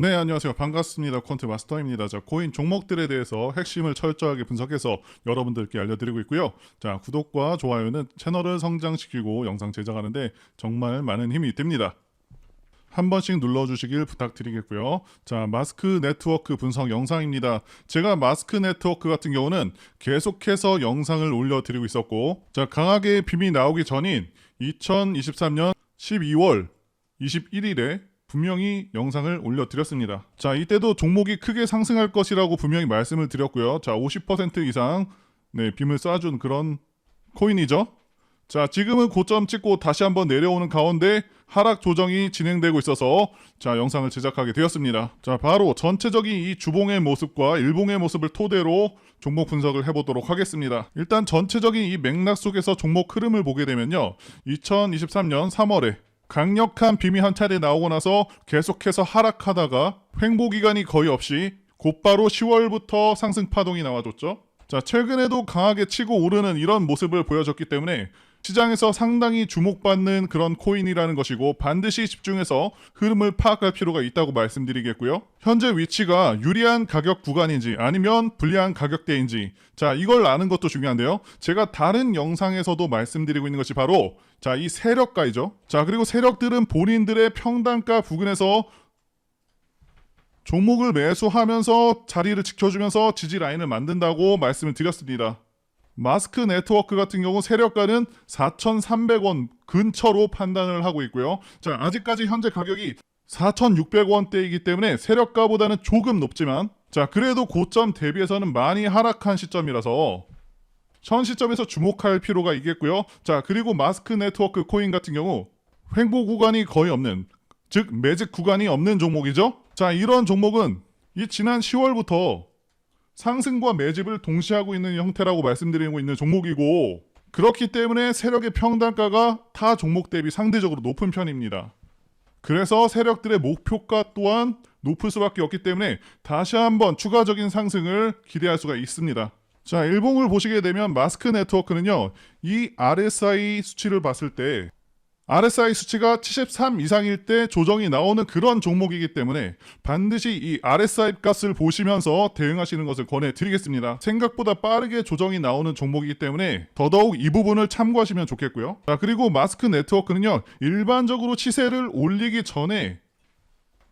네, 안녕하세요. 반갑습니다. 콘트 마스터입니다. 자, 코인 종목들에 대해서 핵심을 철저하게 분석해서 여러분들께 알려드리고 있고요. 자, 구독과 좋아요는 채널을 성장시키고 영상 제작하는데 정말 많은 힘이 됩니다. 한 번씩 눌러주시길 부탁드리겠고요. 자, 마스크 네트워크 분석 영상입니다. 제가 마스크 네트워크 같은 경우는 계속해서 영상을 올려드리고 있었고, 자, 강하게 빔이 나오기 전인 2023년 12월 21일에 분명히 영상을 올려드렸습니다. 자, 이때도 종목이 크게 상승할 것이라고 분명히 말씀을 드렸고요. 자, 50% 이상 네, 빔을 쏴준 그런 코인이죠. 자, 지금은 고점 찍고 다시 한번 내려오는 가운데 하락 조정이 진행되고 있어서 자, 영상을 제작하게 되었습니다. 자, 바로 전체적인 이 주봉의 모습과 일봉의 모습을 토대로 종목 분석을 해보도록 하겠습니다. 일단 전체적인 이 맥락 속에서 종목 흐름을 보게 되면요. 2023년 3월에 강력한 빔이 한 차례 나오고 나서 계속해서 하락하다가 횡보 기간이 거의 없이 곧바로 10월부터 상승 파동이 나와줬죠. 자, 최근에도 강하게 치고 오르는 이런 모습을 보여줬기 때문에 시장에서 상당히 주목받는 그런 코인이라는 것이고 반드시 집중해서 흐름을 파악할 필요가 있다고 말씀드리겠고요. 현재 위치가 유리한 가격 구간인지 아니면 불리한 가격대인지 자, 이걸 아는 것도 중요한데요. 제가 다른 영상에서도 말씀드리고 있는 것이 바로 자, 이 세력가이죠. 자, 그리고 세력들은 본인들의 평단가 부근에서 종목을 매수하면서 자리를 지켜주면서 지지 라인을 만든다고 말씀을 드렸습니다. 마스크 네트워크 같은 경우 세력가는 4,300원 근처로 판단을 하고 있고요. 자, 아직까지 현재 가격이 4,600원대이기 때문에 세력가보다는 조금 높지만 자, 그래도 고점 대비해서는 많이 하락한 시점이라서 현 시점에서 주목할 필요가 있겠고요. 자, 그리고 마스크 네트워크 코인 같은 경우 횡보 구간이 거의 없는 즉 매직 구간이 없는 종목이죠. 자, 이런 종목은 이 지난 10월부터 상승과 매집을 동시에 하고 있는 형태라고 말씀드리고 있는 종목이고 그렇기 때문에 세력의 평단가가 타 종목 대비 상대적으로 높은 편입니다. 그래서 세력들의 목표가 또한 높을 수밖에 없기 때문에 다시 한번 추가적인 상승을 기대할 수가 있습니다. 자, 일봉을 보시게 되면 마스크 네트워크는요, 이 RSI 수치를 봤을 때 RSI 수치가 73 이상일 때 조정이 나오는 그런 종목이기 때문에 반드시 이 RSI 값을 보시면서 대응하시는 것을 권해드리겠습니다. 생각보다 빠르게 조정이 나오는 종목이기 때문에 더더욱 이 부분을 참고하시면 좋겠고요. 자, 그리고 마스크 네트워크는요, 일반적으로 치세를 올리기 전에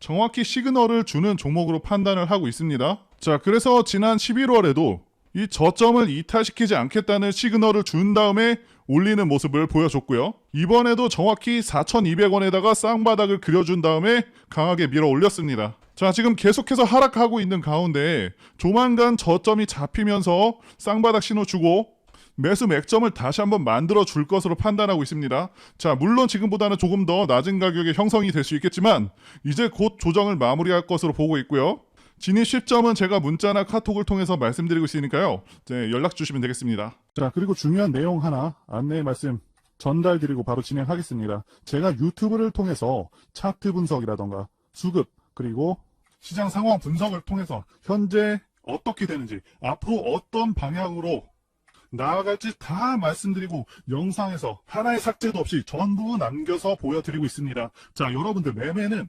정확히 시그널을 주는 종목으로 판단을 하고 있습니다. 자, 그래서 지난 11월에도 이 저점을 이탈시키지 않겠다는 시그널을 준 다음에 올리는 모습을 보여줬고요. 이번에도 정확히 4,200원에다가 쌍바닥을 그려준 다음에 강하게 밀어 올렸습니다. 자, 지금 계속해서 하락하고 있는 가운데 조만간 저점이 잡히면서 쌍바닥 신호 주고 매수 맥점을 다시 한번 만들어 줄 것으로 판단하고 있습니다. 자, 물론 지금보다는 조금 더 낮은 가격에 형성이 될 수 있겠지만 이제 곧 조정을 마무리할 것으로 보고 있고요. 진입 시점은 제가 문자나 카톡을 통해서 말씀드리고 있으니까요. 네, 연락 주시면 되겠습니다. 자, 그리고 중요한 내용 하나 안내 말씀 전달 드리고 바로 진행하겠습니다. 제가 유튜브를 통해서 차트 분석이라던가 수급 그리고 시장 상황 분석을 통해서 현재 어떻게 되는지 앞으로 어떤 방향으로 나아갈지 다 말씀드리고 영상에서 하나의 삭제도 없이 전부 남겨서 보여드리고 있습니다. 자, 여러분들 매매는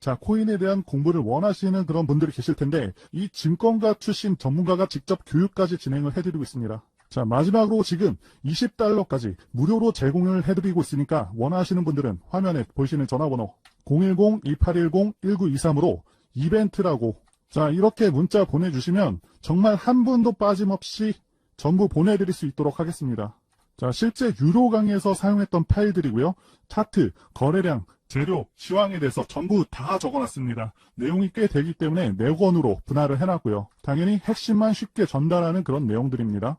자, 코인에 대한 공부를 원하시는 그런 분들이 계실 텐데, 이 증권가 출신 전문가가 직접 교육까지 진행을 해드리고 있습니다. 자, 마지막으로 지금 20달러까지 무료로 제공을 해드리고 있으니까 원하시는 분들은 화면에 보이시는 전화번호 010-2810-1923으로 이벤트라고 자, 이렇게 문자 보내주시면 정말 한 분도 빠짐없이 전부 보내드릴 수 있도록 하겠습니다. 자, 실제 유료 강의에서 사용했던 파일들이고요. 차트, 거래량, 재료, 시황에 대해서 전부 다 적어놨습니다. 내용이 꽤 되기 때문에 네 권으로 분할을 해놨고요. 당연히 핵심만 쉽게 전달하는 그런 내용들입니다.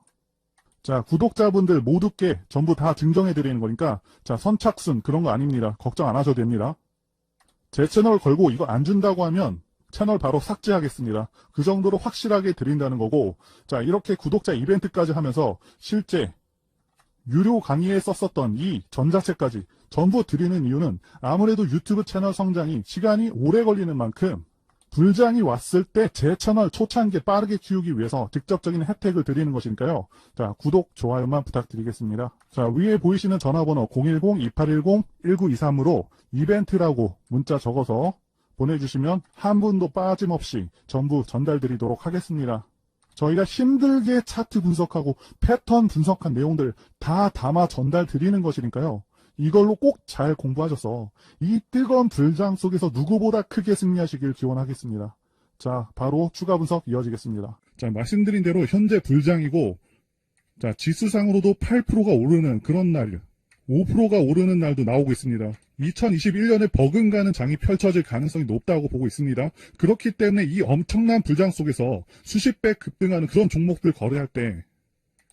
자, 구독자분들 모두께 전부 다 증정해드리는 거니까, 자, 선착순 그런 거 아닙니다. 걱정 안 하셔도 됩니다. 제 채널 걸고 이거 안 준다고 하면 채널 바로 삭제하겠습니다. 그 정도로 확실하게 드린다는 거고, 자, 이렇게 구독자 이벤트까지 하면서 실제 유료 강의에 썼었던 이 전자책까지 전부 드리는 이유는 아무래도 유튜브 채널 성장이 시간이 오래 걸리는 만큼 불장이 왔을 때 제 채널 초창기에 빠르게 키우기 위해서 직접적인 혜택을 드리는 것이니까요. 자, 구독, 좋아요만 부탁드리겠습니다. 자, 위에 보이시는 전화번호 010-2810-1923으로 이벤트라고 문자 적어서 보내주시면 한 분도 빠짐없이 전부 전달드리도록 하겠습니다. 저희가 힘들게 차트 분석하고 패턴 분석한 내용들 다 담아 전달 드리는 것이니까요. 이걸로 꼭 잘 공부하셔서 이 뜨거운 불장 속에서 누구보다 크게 승리하시길 기원하겠습니다. 자, 바로 추가 분석 이어지겠습니다. 자, 말씀드린 대로 현재 불장이고, 자, 지수상으로도 8%가 오르는 그런 날, 5%가 오르는 날도 나오고 있습니다. 2021년에 버금가는 장이 펼쳐질 가능성이 높다고 보고 있습니다. 그렇기 때문에 이 엄청난 불장 속에서 수십 배 급등하는 그런 종목들 거래할 때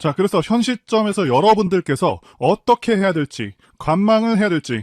자, 그래서 현 시점에서 여러분들께서 어떻게 해야 될지, 관망을 해야 될지,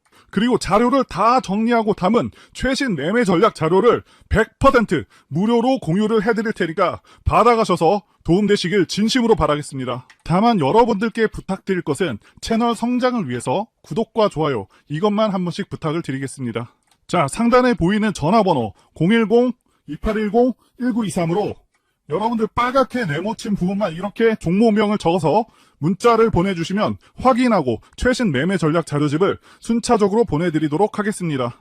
그리고 자료를 다 정리하고 담은 최신 매매 전략 자료를 100% 무료로 공유를 해드릴 테니까 받아가셔서 도움되시길 진심으로 바라겠습니다. 다만 여러분들께 부탁드릴 것은 채널 성장을 위해서 구독과 좋아요 이것만 한 번씩 부탁을 드리겠습니다. 자, 상단에 보이는 전화번호 010-2810-1923으로 여러분들 빨갛게 네모친 부분만 이렇게 종목명을 적어서 문자를 보내주시면 확인하고 최신 매매 전략 자료집을 순차적으로 보내드리도록 하겠습니다.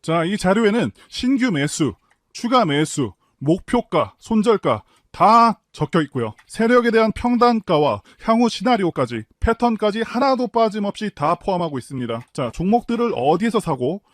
자, 이 자료에는 신규 매수, 추가 매수, 목표가, 손절가 다 적혀 있고요. 세력에 대한 평단가와 향후 시나리오까지 패턴까지 하나도 빠짐없이 다 포함하고 있습니다. 자, 종목들을 어디에서 사고